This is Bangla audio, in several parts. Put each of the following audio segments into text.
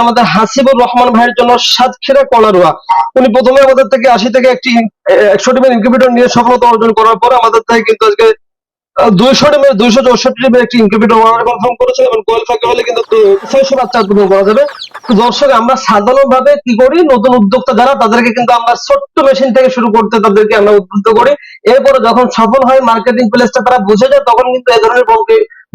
আমাদের হাসিবুর রহমান ভাইয়ের জন্য সাতক্ষীরা কলারুয়া। উনি প্রথমে আমাদের থেকে আশি থেকে একটি একশো টিমের ইনকিউবেটর নিয়ে সফলতা অর্জন করার পর আমাদের থেকে কিন্তু আজকে দুইশো টিমের দুইশো চৌষট্টি টিমের একটি ইনকিউবেটর অর্ডার কনফার্ম করেছে এবং কোয়েল কিন্তু ছয়শো বাচ্চা করা যাবে। দর্শক, আমরা সাধারণভাবে কি করি? নতুন উদ্যোক্তা যারা, তাদেরকে কিন্তু আমরা ছোট্ট মেশিন থেকে শুরু করতে তাদেরকে আমরা উদ্বুদ্ধ করি। এরপরে যখন সফল হয় মার্কেটিং প্লেসটা তারা বুঝে যায়, তখন কিন্তু এ ধরনের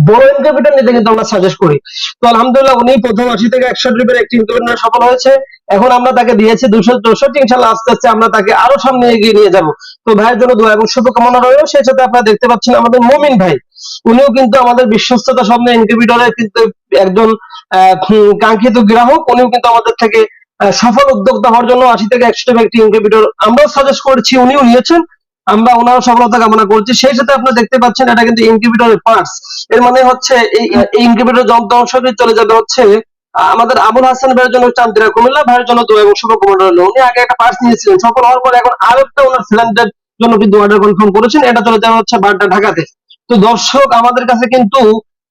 বড় ইনকিউবেটর নিতে কিন্তু আমরা সাজেস্ট করি। তো আলহামদুলিল্লাহ, উনি প্রথম আশি থেকে একশো ট্রিপের একটি ইনকিউবেটর সফল হয়েছে। এখন আমরা তাকে দিয়েছি দুশো চৌষট্টি, ইনশাল্লাহ আস্তে আস্তে আমরা তাকে আরও সামনে এগিয়ে নিয়ে যাব। তো ভাইয়ের জন্য দোয়া এবং শুভকামনা রইল। সেই সাথে আপনারা দেখতে পাচ্ছেন আমাদের মমিন ভাই। উনিও কিন্তু আমাদের বিশ্বস্ততা স্বপ্নে ইনকিউবেটরের কিন্তু একজন কাঙ্ক্ষিত গ্রাহক। উনিও কিন্তু আমাদের থেকে সফল উদ্যোক্তা হওয়ার জন্য আশি থেকে একশো টাকা একটি ইনকিউবেটর আমরাও সাজেস্ট করেছি, উনিও নিয়েছেন। আমরা ওনার সফলতা কামনা করছি। সেই সাথে আপনারা দেখতে পাচ্ছেন এটা কিন্তু ইনকিউবেটরের পার্টস এর মানে হচ্ছে এই ইনকিউবেটর যন্ত্র অংশটি চলে যাবে হচ্ছে আমাদের আবুল হাসান ভাইয়ের জন্য চান্দিরা কুমিল্লা ভাইয়ের জন্য দোয়া এবং শুভকামনা রইল। উনি আগে একটা পার্টস নিয়েছিলেন, সফল হওয়ার পর এখন আরও একটা ওনার সিলিন্ডার জন্য কিন্তু অর্ডার কনফার্ম করেছেন। এটা চলে যাবে হচ্ছে বারটা ঢাকাতে। তো দর্শক, আমাদের কাছে কিন্তু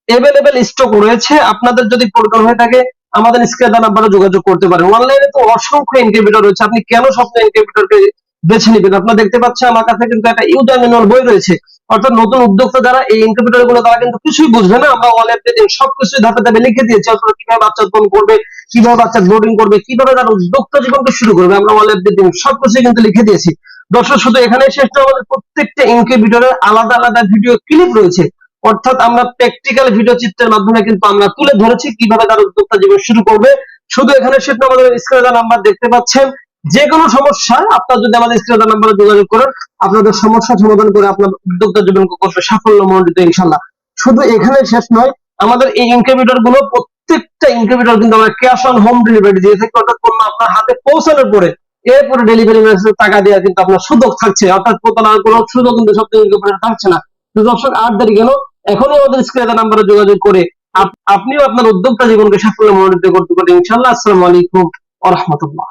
এভেলেবেল স্টক রয়েছে। আপনাদের যদি প্রয়োজন হয়ে থাকে, আমাদের স্ক্রিনে নাম্বারে যোগাযোগ করতে পারেন। অনলাইনে তো অসংখ্য ইনকিউবেটর রয়েছে। আপনি কেন স্বপ্ন ইনকিউবেটরকে বেছে নেবেন। আপনারা দেখতে পাচ্ছেন আমার কাছে কিন্তু একটা ইউজার ম্যানুয়াল বই রয়েছে। অর্থাৎ নতুন উদ্যোক্তা যারা এই ইনকিউবেটরগুলো তারা কিন্তু কিছুই বুঝবে না। আমরা অল দিন সবকিছু ধাপে ধাপে লিখে দিয়েছি। আপনারা কীভাবে বাচ্চা উৎপন্ন করবে, কীভাবে বাচ্চা ব্রোডিং করবে, কীভাবে তারা উদ্যোক্তা জীবনকে শুরু করবে, আমরা অল দিন সবকিছু কিন্তু লিখে দিয়েছি। দর্শক, শুধু এখানে শেষ নয়, আমাদের প্রত্যেকটা ইনকিউবেটরের আলাদা আলাদা ভিডিও ক্লিপ রয়েছে। অর্থাৎ আমরা প্র্যাকটিক্যাল ভিডিও চিত্রের মাধ্যমে কিন্তু আমরা তুলে ধরেছি কীভাবে তার উদ্যোক্তা জীবন শুরু করবে। শুধু এখানে শেষ নয়, আমাদের স্ক্রিনে নাম্বার দেখতে পাচ্ছেন যে কোনো সমস্যা, আপনার যদি আমাদের স্ক্রিনে নাম্বারে যোগাযোগ করেন, আপনাদের সমস্যা সমাধান করে আপনার উদ্যোক্তা জীবন করবে, সাফল্য মন্ডিত ইনশাল্লাহ। শুধু এখানে শেষ নয়, আমাদের এই ইনকিউবেটরগুলো প্রত্যেকটা ইনকিউবেটর কিন্তু আমরা ক্যাশ অন হোম ডেলিভারি দিয়ে থাকি, অর্থাৎ পণ্য আপনার হাতে পৌঁছানোর পরে এরপরে ডেলিভারি ম্যানেজের টাকা দেওয়া কিন্তু আপনার সুযোগ থাকছে। অর্থাৎ প্রতারণার কোনো সুযোগ কিন্তু সপ্তাহে ইনকিউবেটর থাকছে না। তো দর্শক আট দেরি কেন? এখনই আমাদের স্ক্রিনে নাম্বারে যোগাযোগ করে আপনিও আপনার উদ্যোক্তা জীবনকে সাফল্য মনোনীত করতে পারেন। ইনশাল্লাহ, আসসালামু আলাইকুম আ রহমতুল্লাহ।